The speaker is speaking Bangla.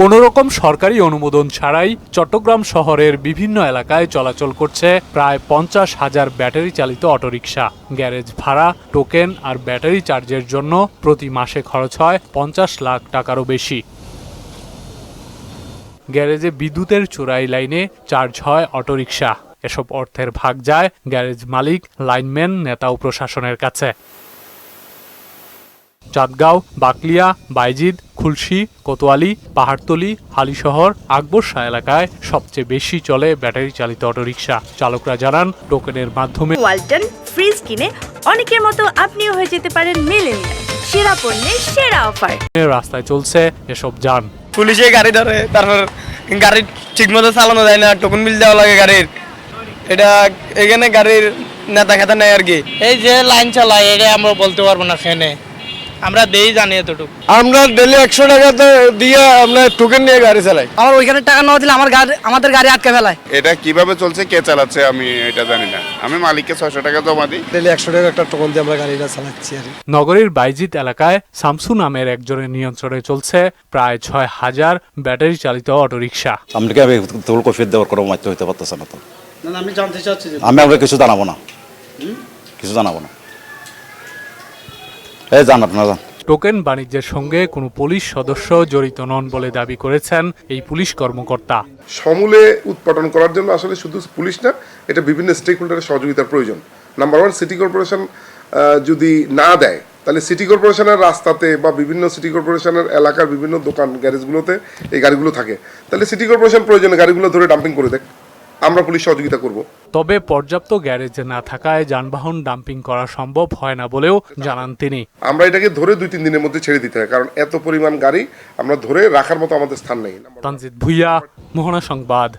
কোনো রকম সরকারি অনুমোদন ছাড়াই চট্টগ্রাম শহরের বিভিন্ন এলাকায় চলাচল করছে প্রায় পঞ্চাশ হাজার ব্যাটারি চালিত অটোরিকশা। গ্যারেজ ভাড়া, টোকেন আর ব্যাটারি চার্জের জন্য প্রতি মাসে খরচ হয় পঞ্চাশ লাখ টাকারও বেশি। গ্যারেজে বিদ্যুতের চোরাই লাইনে চার্জ হয় অটোরিকশা। এসব অর্থের ভাগ যায় গ্যারেজ মালিক, লাইনম্যান, নেতা ও প্রশাসনের কাছে। চাঁদগাঁও বাকলিয়া বাইজিদ খুলশি কোতোয়ালি পাহাড়তলি হালিশহর আকবর শাহ এলাকায় সবচেয়ে বেশি চলে ব্যাটারি চালিত অটোরিকশা। চালকরা জানান টোকেনের মাধ্যমে ওয়ালটন ফ্রিজ কিনে অনেকের মতো আপনিও হয়ে যেতে পারেন মিলেনিয়াল। সেরা পণ্যের সেরা অফার। রাস্তায় চলছে এসব যান। পুলিশে গাড়ি ধরে তারপর গাড়ি ঠিক মতো চালানো যায় না টোকন বিল দেওয়া লাগে গাড়ির। এটা এখানে গাড়ির নেতা খেতা নেই আর কি। এই যে লাইন চালায় এটা আমরা বলতে পারব না ফেনে আমরা দেই জানি এতটুকু। আমরা ডেলি একশো টাকা তো দিয়ে আমরা টোকেন নিয়ে গাড়ি চালাই। আমার ওইখানে টাকা না দিলে আমার গাড়ি আমাদের গাড়ি আটকে ফেলায়। এটা কীভাবে চলছে কে চালাচ্ছে আমি এটা জানি না। আমি মালিককে ছয়শো টাকা জমা দিই। ডেলি একশো টাকা একটা টোকন দিয়ে আমরা গাড়িটা চালাচ্ছি আর নগরীর বাইজিত এলাকায় শামসু নামের একজনের নিয়ন্ত্রণে চলছে প্রায় ছয় হাজার ব্যাটারি চালিত অটোরিকশা। আপনাকে আমি তোল কফির দেওয়ার কোনো মাত্র হইতে পারতেছে না তো? আমি জানতে চাচ্ছি আমি আপনাকে কিছু জানাব না। কিছু জানাব না। আপনারা যান টোকেন বাণিজ্যের সঙ্গে কোনো পুলিশ সদস্য জড়িত নন বলে দাবি করেছেন এই পুলিশ কর্মকর্তা। সমূলে উৎপাদন করার জন্য আসলে শুধু পুলিশ না এটা বিভিন্ন স্টেক হোল্ডারের সহযোগিতার প্রয়োজন। নাম্বার ওয়ান সিটি কর্পোরেশন যদি না দেয় তাহলে সিটি কর্পোরেশনের রাস্তাতে বা বিভিন্ন সিটি কর্পোরেশনের এলাকার বিভিন্ন দোকান গ্যারেজগুলোতে এই গাড়িগুলো থাকে। তাহলে সিটি কর্পোরেশন প্রয়োজনে গাড়িগুলো ধরে ডাম্পিং করে দেয়। আমরা পুলিশ সহযোগিতা করব। তবে পর্যাপ্ত গ্যারেজ না থাকায় যানবাহন ডাম্পিং করা সম্ভব হয় না বলেও জানান তিনি। আমরা এটাকে ধরে দুই তিন দিনের মধ্যে ছেড়ে দিতে হয় কারণ এত পরিমাণ গাড়ি আমরা ধরে রাখার মতো আমাদের স্থান নেই। তানজিদ ভুইয়া মোহনা সংবাদ।